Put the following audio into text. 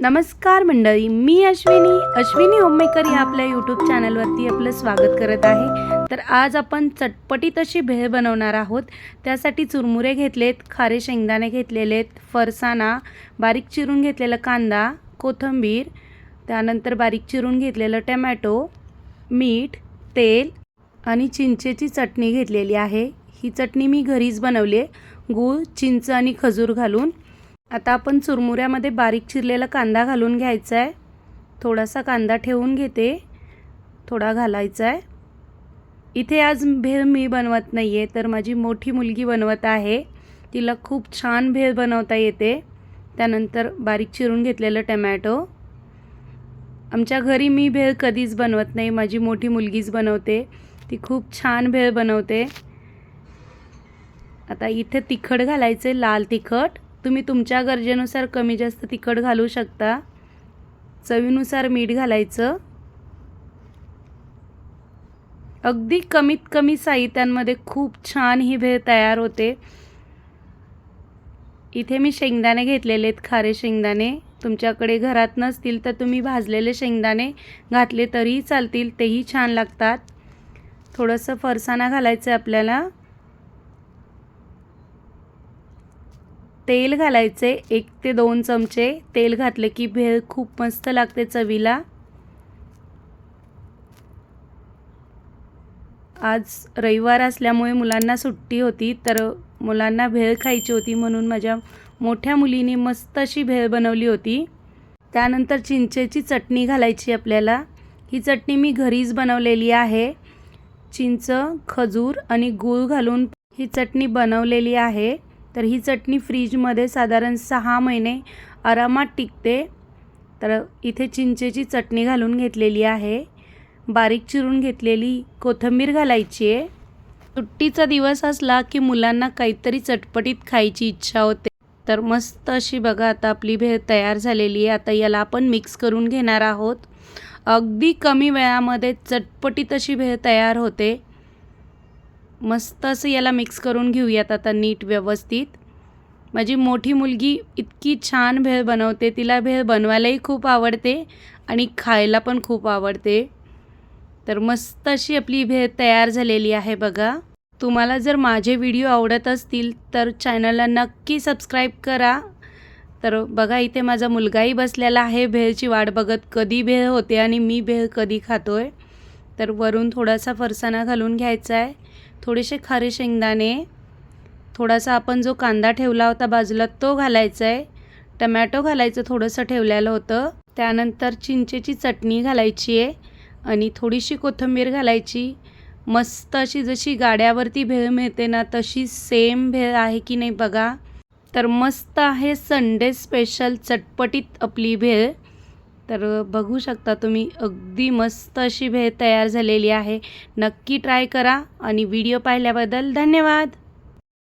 नमस्कार मंडळी मी अश्विनी. अश्विनी होममेकर या आपल्या यूट्यूब चॅनलवरती आपलं स्वागत करत आहे. तर आज आपण चटपटीत अशी भेळ बनवणार आहोत. त्यासाठी चुरमुरे घेतलेत खारे शेंगदाणे घेतलेले आहेत फरसाणा बारीक चिरून घेतलेला कांदा कोथिंबीर त्यानंतर बारीक चिरून घेतलेलं टमॅटो मीठ तेल आणि चिंचेची चटणी घेतलेली आहे. ही चटणी मी घरीच बनवली आहे. गूळ चिंच आणि खजूर घालून आता आपण चुरमुऱ्यामध्ये बारीक चिरलेला कांदा घालून घ्यायचा आहे थोडासा कांदा ठेवून घेते. थोडा घालायचा आहे इथे आज भेळ मी बनवत नाही आहे तर माझी मोठी मुलगी बनवत आहे. तिला खूप छान भेळ बनवता येते. त्यानंतर बारीक चिरून घेतलेलं टमॅटो. आमच्या घरी मी भेळ कधीच बनवत नाही माझी मोठी मुलगीच बनवते. ती खूप छान भेळ बनवते. आता इथे तिखट घालायचे लाल तिखट. तुम्ही तुमच्या गरजेनुसार कमी जास्त तिखट घालू शकता. चवीनुसार मीठ घालायचं. अगदी कमीत कमी साहित्यांमध्ये खूप छान ही भेळ तयार होते. इथे मी शेंगदाणे घेतलेले आहेत खारे शेंगदाणे. तुमच्याकडे घरात नसतील तर तुम्ही भाजलेले शेंगदाणे घातले तरीही चालतील तेही छान लागतात. थोडंसं फरसाणा घालायचं आहे आपल्याला. तेल घालायचे एक ते दोन चमचे तेल घातले की भेळ खूप मस्त लागते चवीला. आज रविवार असल्यामुळे मुलांना सुट्टी होती तर मुलांना भेळ खायची होती म्हणून माझ्या मोठ्या मुलीने मस्त अशी भेळ बनवली होती. त्यानंतर चिंचेची चटणी घालायची आपल्याला. ही चटणी मी घरीच बनवलेली आहे. चिंच खजूर आणि गूळ घालून ही चटणी बनवलेली आहे. तर ही चटणी फ्रीजमध्ये साधारण सहा महिने आरामात टिकते. तर इथे चिंचेची चटणी घालून घेतलेली आहे. बारीक चिरून घेतलेली कोथिंबीर घालायची आहे. सुट्टीचा दिवस असला की मुलांना काहीतरी चटपटीत खायची इच्छा होते. तर मस्त अशी बघा आता आपली भेळ तयार झालेली आहे. आता याला आपण मिक्स करून घेणार आहोत. अगदी कमी वेळामध्ये चटपटीत अशी भेळ तयार होते. मस्त असं याला मिक्स करून घेऊयात आता नीट व्यवस्थित. माझी मोठी मुलगी इतकी छान भेळ बनवते तिला भेळ बनवायलाही खूप आवडते आणि खायला पण खूप आवडते. तर मस्त अशी आपली भेळ तयार झालेली आहे बघा. तुम्हाला जर माझे व्हिडिओ आवडत असतील तर चॅनलला नक्की सबस्क्राईब करा. तर बघा इथे माझा मुलगाही बसलेला आहे भेळची वाट बघत कधी भेळ होते आणि मी भेळ कधी खातो आहे तर वरून थोडासा फरसाणा घालून घ्यायचा आहे. थोडेसे खारे शेंगदाणे. थोडासा आपण जो कांदा ठेवला होता बाजूला तो घालायचा आहे. टमॅटो घालायचं थोडंसं ठेवलेलं होतं. त्यानंतर चिंचेची चटणी घालायची आहे आणि थोडीशी कोथिंबीर घालायची. मस्त अशी जशी गाड्यावरती भेळ मिळते ना तशी सेम भेळ आहे की नाही बघा. तर मस्त आहे संडे स्पेशल चटपटीत आपली भेळ. तर बघू शकता तुम्ही अगदी मस्त अशी भेळ तयार झालेली आहे. नक्की ट्राय करा आणि व्हिडिओ पाहिल्याबद्दल धन्यवाद!